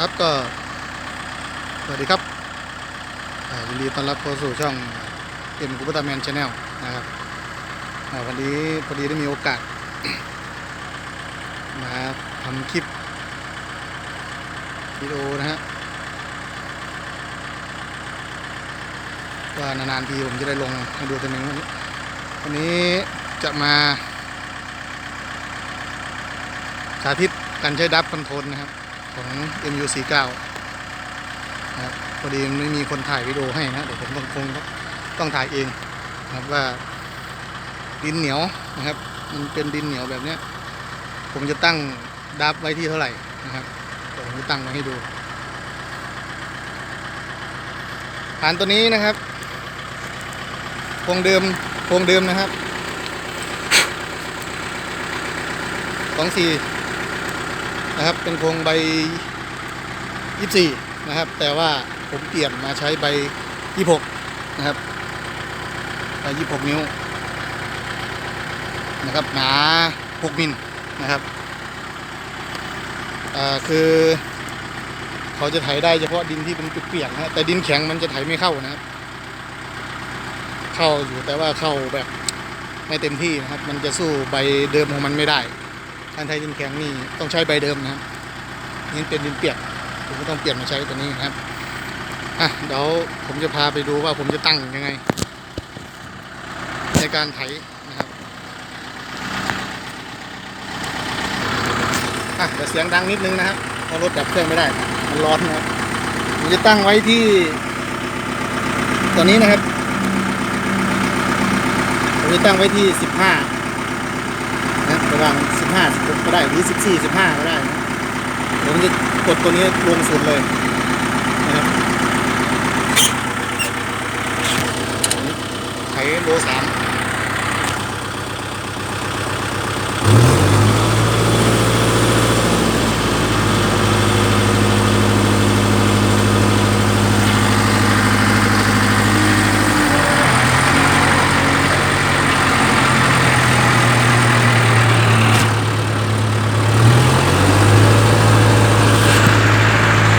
ครับก็ สวัสดีครับยินดีต้อนรับเข้าสู่ช่องเอ็มกุปตาแมนชาแนลนะครับวันนี้พอดีได้มีโอกาส มาทำคลิปวิดีโอนะฮะว่านานๆทีผมจะได้ลงให้ดูตัวหนึ่งวันนี้วันนี้จะมา สาธิตการใช้ดับคอนโทรลนะครับ ของ MU49 นะครับพอดีไม่มีคนถ่ายวิดีโอให้นะเดี๋ยวผมต้องคงต้องถ่ายเองนะครับว่าดินเหนียวนะครับ มันเป็นดินเหนียวแบบเนี้ย ผมจะตั้งดับไว้ที่เท่าไหร่นะครับผมจะตั้งไว้ให้ดูฐานตัวนี้นะครับโครงเดิมโครงเดิมนะครับสองสี่ นะครับ เป็นโครงใบ 24 นะครับ แต่ว่าผมเปลี่ยนมาใช้ใบ 26 นะครับใบ 26 นิ้ว นะครับ หนา 6 มิลนะครับอ่าคือเขาจะไถได้เฉพาะดินที่เป็นเปียกๆนะฮะแต่ดินแข็งมันจะไถไม่เข้านะครับ เข้าอยู่แต่ว่าเข้าแบบไม่เต็มที่นะครับ มันจะสู้ใบเดิมของมันไม่ได้ การไถดินแข็งนี่ต้องใช้ใบเดิมนะครับนี่เป็นดินเปียกผมก็ต้องเปลี่ยนมาใช้ตัวนี้นะครับอะเดี๋ยวผมจะพาไปดูว่าผมจะตั้งยังไง ในการไถนะครับอะเดี๋ยวเสียงดังนิดนึงนะครับเพราะรถดับเครื่องไม่ได้ มันร้อนนะครับผมจะตั้งไว้ที่ตัวนี้นะครับผมจะตั้งไว้ที่15 นะระหว่าง15ก็ได้หรือ14 15ก็ได้นะผมจะกดตัวนี้ลงสุดเลยนะครับไถโลสาม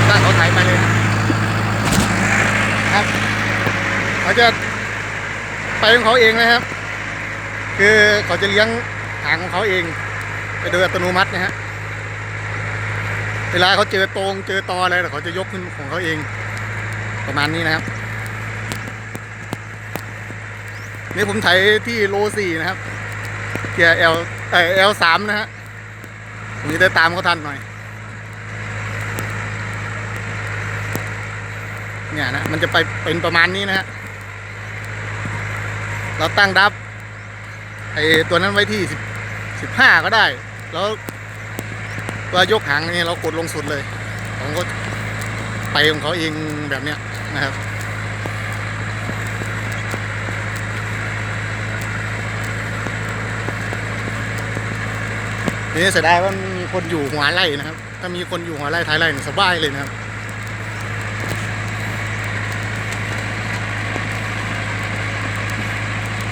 ตั้งเขาไถไปเลยนะครับเขา จะไปของเขาเองนะครับ คือเขาจะเลี้ยงหางของเขาเอง ไปโดยอัตโนมัตินะฮะเวลาเขาเจอตรงเจอตออะไรเขาจะยกขึ้นของเขาเองประมาณนี้นะครับ นี่ผมไถที่โลสี่นะครับเกียร์เอลเอเอลสามนะฮะผมจะได้ตามเขาทันหน่อยเนี่ยนะมันจะไปเป็นประมาณนี้นะฮะ เราตั้งดับไอตัวนั้นไว้ที่สิบสิบห้าก็ได้ แล้วตัวยกหางนี่เรากดลงสุดเลยผมก็ไปของเขาเองแบบเนี้ยนะครับนี่เสียดายว่ามีคนอยู่หัวไร่นะครับ ถ้ามีคนอยู่หัวไร่ท้ายไร่นี่สบายเลยนะครับ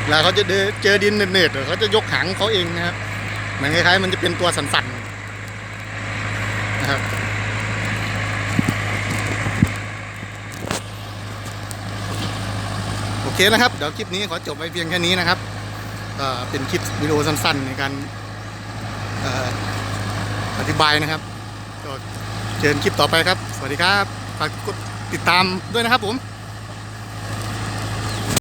แล้วเขาจะเดินเจอดินเหนืดๆเขาจะยกหางเขาเองนะครับเหมือนคล้ายๆมันจะเป็นตัวสันๆนะครับโอเคนะครับเดี๋ยวคลิปนี้ขอจบไว้เพียงแค่นี้นะครับเป็นคลิปวิดีโอสั้นๆ ในการเอ่ออธิบายนะครับก็เชิญคลิปต่อไปครับ สวัสดีครับฝากกดติดตามด้วยนะครับผม